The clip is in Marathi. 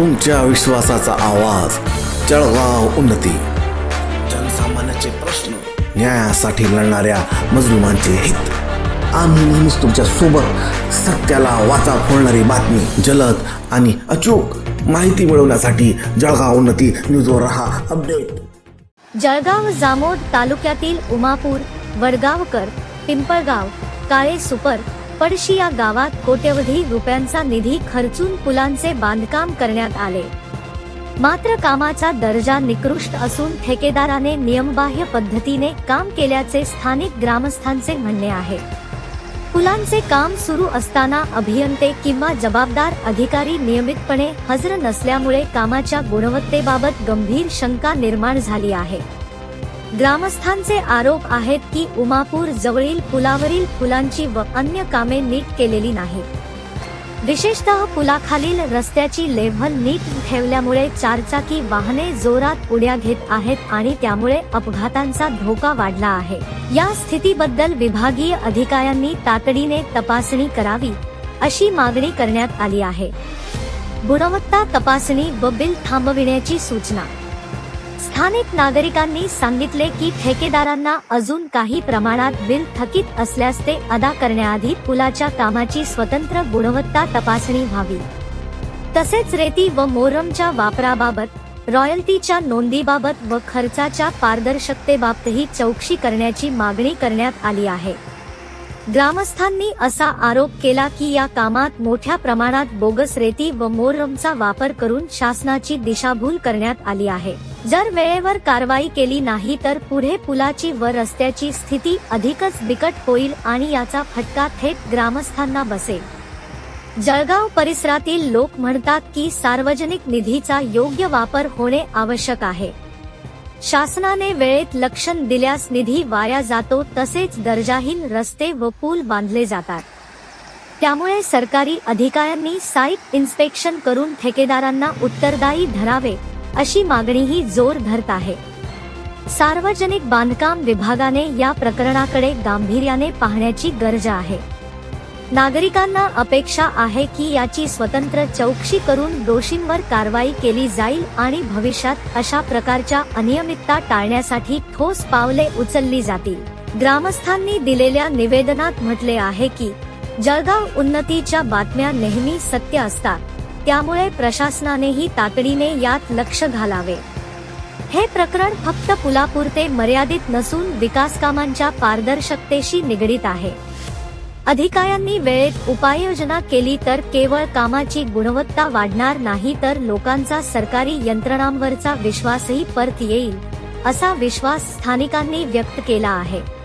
तुमच्या विश्वासाचा आवाज. जळगाव उन्नती. जनसामान्याचे प्रश्न न्यायासाठी लढणाऱ्या मजलुमांचे हित. आम्ही नेहमीच तुमच्यासोबत सत्याला वाचा फोडणारी बातमी जलद आणि अचूक माहिती मिळवण्यासाठी जळगाव उन्नती न्यूजवर रहा अपडेट. जळगाव जामोद तालुक्यातील उमापूर वडगावकर पिंपळगाव काळे सुपर पडशी या गावात कोट्यवधी रुपयांचा निधी खर्चून पुलांचे बांधकाम करण्यात आले. मात्र कामाचा दर्जा निकृष्ट असून ठेकेदाराने नियमबाह्य पद्धतीने काम केल्याचे स्थानिक ग्रामस्थांचे म्हणणे आहे. पुलांचे काम सुरू असताना अभियंते किंवा जबाबदार अधिकारी नियमितपणे हजर नसल्यामुळे कामाच्या गुणवत्तेबाबत गंभीर शंका निर्माण झाली आहे. ग्रामस्थांचे आरोप आहेत की उमापूर जवळील पुलावरील पुलांची व अन्य कामे नीट केलेली नाहीत. विशेषतः पुलाखालील रस्त्याची लेव्हल नीट ठेवल्यामुळे चारचाकी वाहने जोरात उड्या घेत आहेत आणि त्यामुळे अपघातांचा धोका वाढला आहे. या स्थितीबद्दल विभागीय अधिकाऱ्यांनी तातडीने तपासणी करावी अशी मागणी करण्यात आली आहे. गुणवत्ता तपासणी व बिल थांबविण्याची सूचना स्थानिक नागरिकांनी सांगितले की ठेकेदारांना अजून काही प्रमाणात बिल थकीत असल्यास ते अदा करण्याआधी पुलाच्या कामाची स्वतंत्र गुणवत्ता तपासणी व्हावी. तसेच रेती व मोरमच्या वापराबाबत रॉयल्टीच्या नोंदीबाबत व खर्चाच्या पारदर्शकतेबाबतही चौकशी करण्याची मागणी करण्यात आली आहे. ग्रामस्थांनी असा आरोप केला की या कामात मोठ्या प्रमाणात बोगस रेती व मोरमचा वापर करून शासनाची दिशाभूल करण्यात आली आहे. जर वेळेवर कारवाई केली नाही तर पुढे पुलाची व रस्त्याची स्थिती अधिकच बिकट होईल आणि याचा फटका थेट ग्रामस्थांना बसेल. जळगाव परिसरातील लोक म्हणतात की सार्वजनिक निधीचा योग्य वापर होणे आवश्यक आहे. शासनाने वेळेत लक्षण दिल्यास निधी वाया जातो तसेच दर्जाहीन रस्ते व पूल बांधले जातात. त्यामुळे सरकारी अधिकाऱ्यांनी साईट इन्स्पेक्शन करून ठेकेदारांना उत्तरदायी धरावे अशी मागणीही जोर धरत आहे. सार्वजनिक बांधकाम विभागाने या प्रकरणाकडे गांभीर्याने पाहण्याची गरज आहे. नागरिकांना अपेक्षा आहे की याची स्वतंत्र चौकशी करून दोषींवर कारवाई केली जाईल आणि भविष्यात अशा प्रकारच्या अनियमितता टाळण्यासाठी ठोस पावले उचलली जातील. ग्रामस्थांनी दिलेल्या निवेदनात म्हटले आहे की जळगाव उन्नतीच्या बातम्या नेहमी सत्य असतात. त्यामुळे प्रशासनानेही तातडीने यात लक्ष घालावे. हे प्रकरण फक्त पुलापुरते मर्यादित नसून विकास कामांच्या पारदर्शकतेशी निगडीत आहे. अधिकाऱ्यांनी वेळेत उपाययोजना केली तर केवळ कामाची गुणवत्ता वाढणार नाही तर लोकांचा सरकारी यंत्रणांवरचा विश्वासही परत येईल असा विश्वास स्थानिकांनी व्यक्त केला आहे.